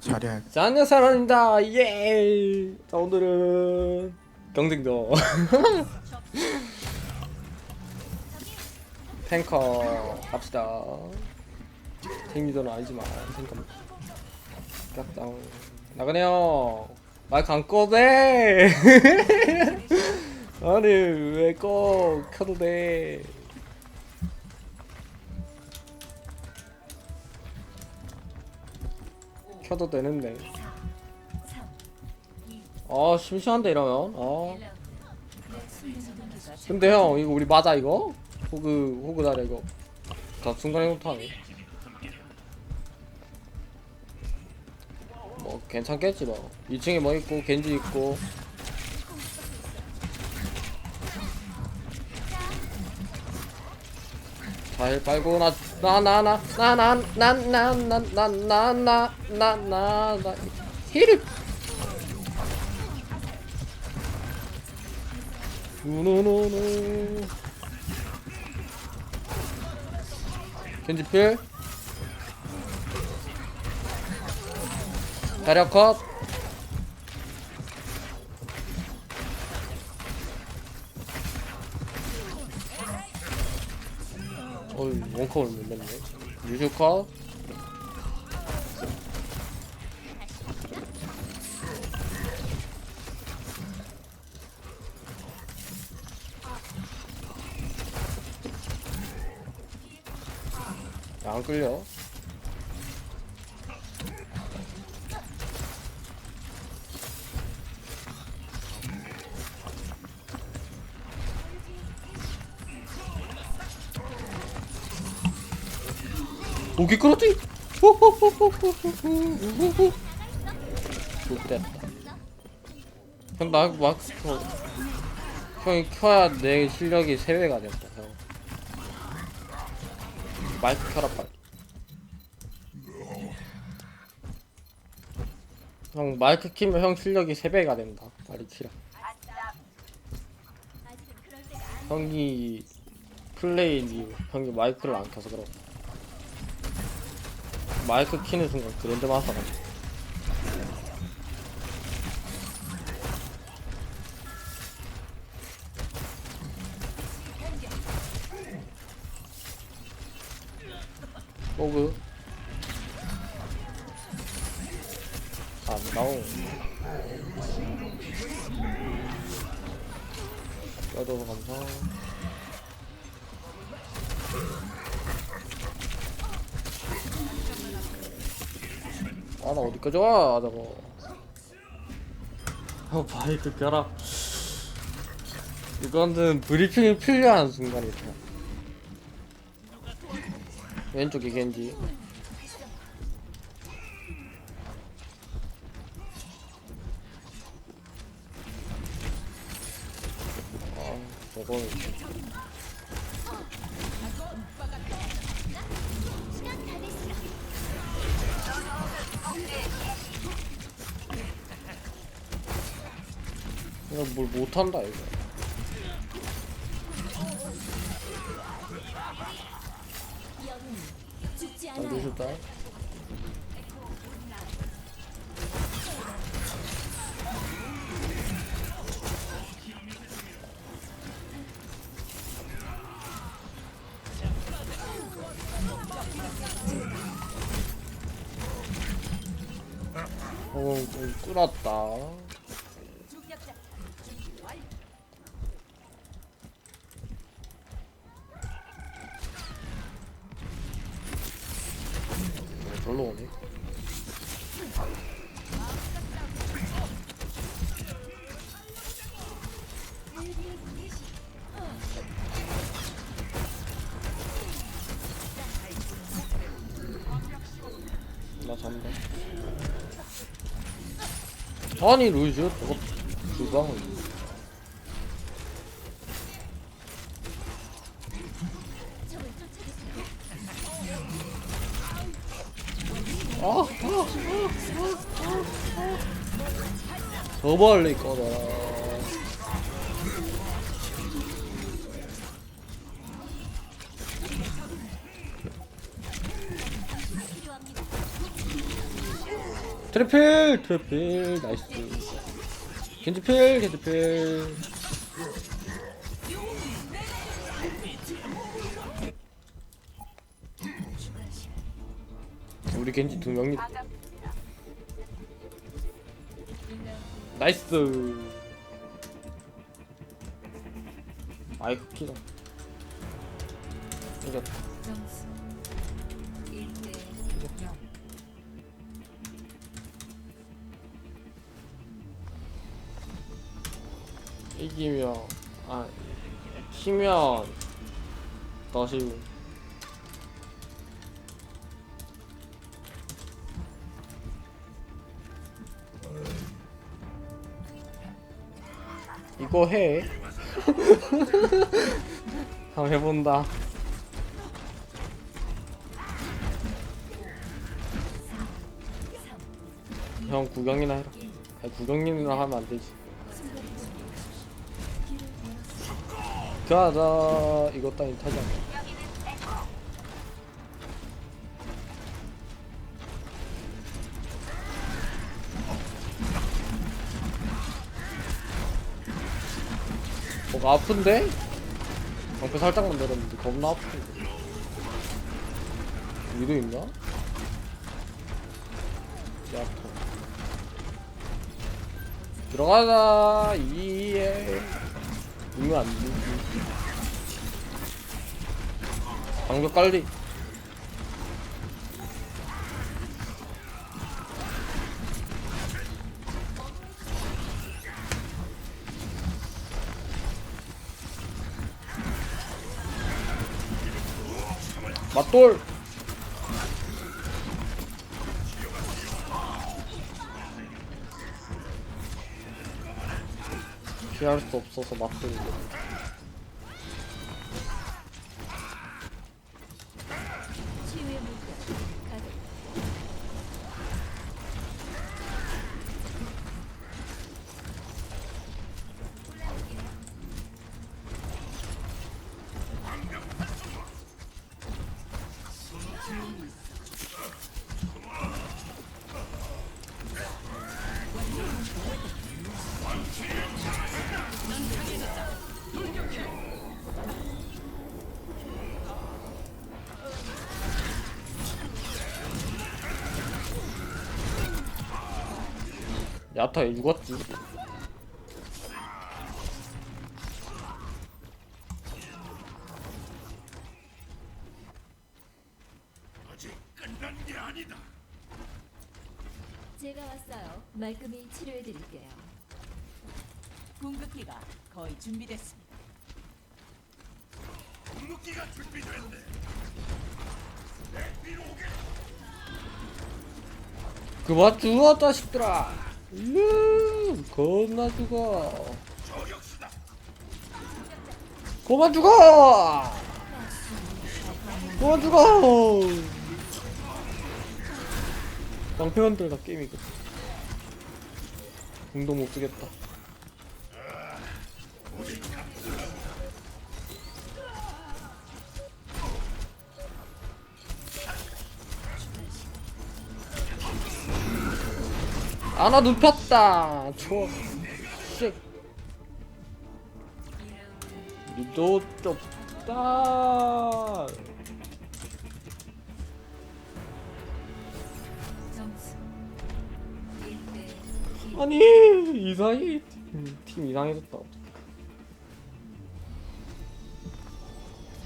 자리야 자, 안녕 사람입니다. 예. 자, 오늘은 경쟁도 탱커 갑시다. 탱미도는 아니지만 탱커 깍당 나가네요. 마이크 안 꺼도 돼. 아니 왜 꺼? 켜도 돼. 켜도 되는데. 아 심심한데 이러면? 아. 근데 형 이거 우리 맞아 이거? 호그 호그 다리 이거. 다 순간이동도 하네. 뭐 괜찮겠지 뭐. 2층에 뭐 있고 겐지 있고 잘 빨고 나나나나나나나나나나나나나 나나 히릿 누누누누 겐지필 다리아 컷 어이 원컵을 못 냈네 유슈 컷 야, 안 끌려. 오기 끌었지? 좋됐다. 형, 나 마크 켜. 형이 켜야 내 실력이 3배가 됐다, 형. 마이크 켜라, 빨리. 형 마이크 키면 형 실력이 3배가 된다 빨리 키라 형이 플레이니 형이 마이크를 안 켜서 그렇다 마이크 키는 순간 그랜드 돼. 호그. 안 나오. 껴줘서 감사 아 나 어디까지 와? 저거 어 바이크 결합 이거는 브리핑이 필요한 순간이다. 왼쪽이 겐지. 아 저거는 이거 뭘 못한다 이거 안 되셨다 어, 좀 뚫었다. 절로 오네. 나 잔다. 아니 루이즈 저거 주방을 아, 아, 아, 아, 아, 아. 더 멀리 꺼져라 트리플 트리플 나이스 겐지필 겐지필 우리 겐지 두 명이 나이스. 마이크 키가 이겼다. 점수 1대 0 이기면 아 키면 다시 이거 해. 한번 해본다. 형 구경이나 해라. 아니 구경이나 하면 안 되지. 가자 이것 따윈 타지 않아 뭐가 아픈데? 방패 살짝만 내렸는데 겁나 아픈데. 위도 있나? 야토 들어가자 이에 이거 안 되지 방벽 깔리 맞돌. 피할 수 없어서 맞돌 야타 죽었지 제가 왔어요. 말끔히 치료해 드릴게요. 궁극기가 거의 준비됐습니다. 그만 죽어 자식들아 일로 겁나 죽어. 그만 죽어! 그만 죽어! 방패원들 다 게임이거든. 공도 못 쓰겠다 아나 눕혔다. 좁다 점수 1대 2 아니 이상해. 팀, 팀 이상해졌다.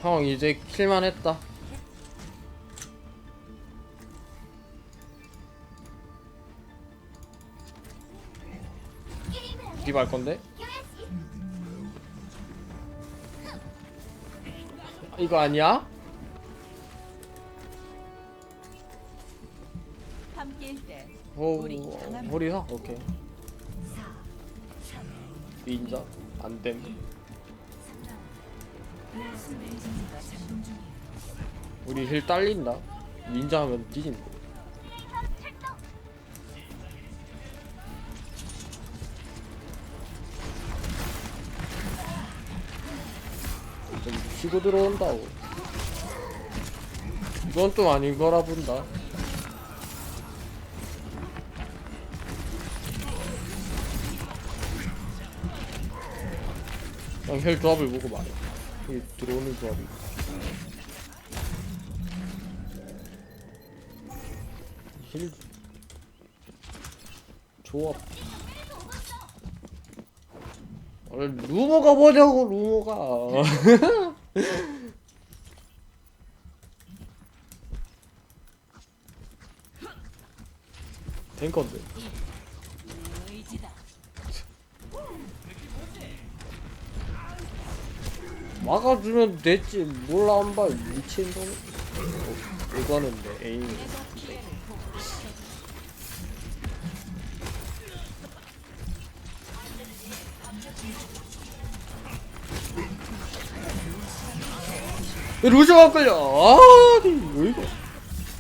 형 이제 킬만 했다 디바 할 건데? 이거 아니야? 함께일 때 오, 머리사? 오케이 인자? 안됨. 우리 힐 딸린다 닌자 하면 뒤진다 밀고 들어온다고. 이건 또 아닌 거라 본다. 양혈 조합을 보고 말해. 이 들어오는 조합이. 힐 조합. 아니 루머가 뭐냐고 루머가. 된 건데. 막아주면 됐지. 몰라 한발 미친 놈. 어, 이거는 내 에임. 루즈가 끌려. 아, 왜 이거?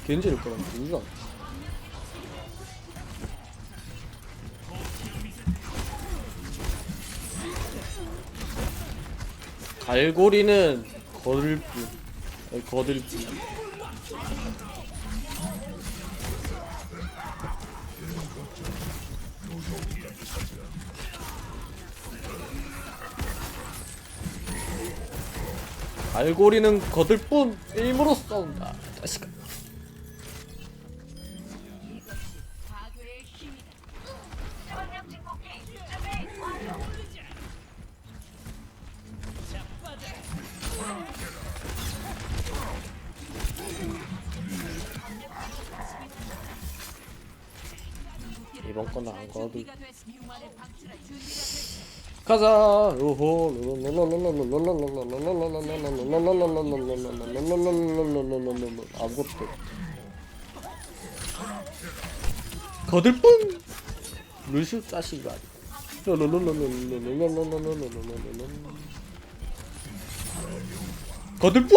겐지를 끌어. 루즈가. 갈고리는 거들 뿐. 거들 뿐. 알고리는 거들 뿐 게임으로 싸운다. 자식아. 이번 건안 걸어도 가자. 로호 아무것도 거들뿐 루시 짜식이 거들뿐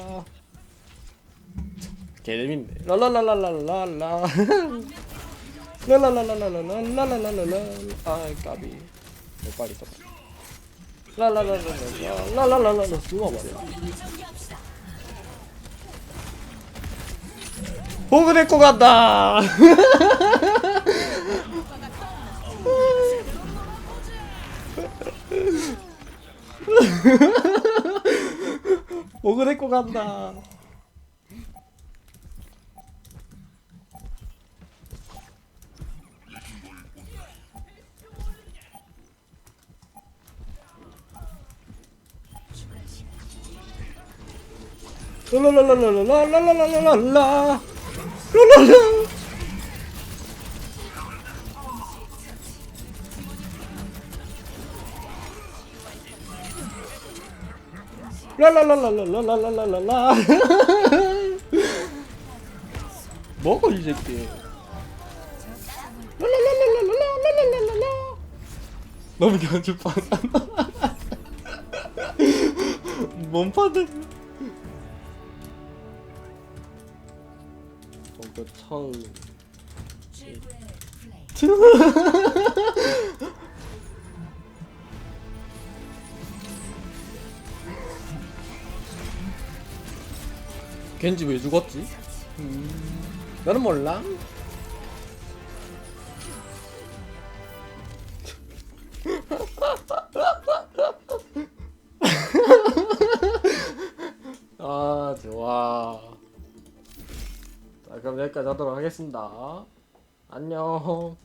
개재밌네. 랄랄랄랄랄랄라. 랄랄랄랄랄랄랄랄랄라. 아 까비. 못 빨리 떴어. 랄랄랄랄랄랄랄랄라. 죽어버려. 호그 데리고 간다. 호그 데리고 간다. 랄랄랄랄랄랄랄랄랄랄라. 랄랄라 랄랄랄랄랄랄랄랄라. 먹어 이 새끼. 랄랄랄랄랄랄랄랄라. 너무 견줄 뻔 몸파드 성. 겐지 왜 죽었지? 음, 나는 몰라. 하겠습니다. 안녕.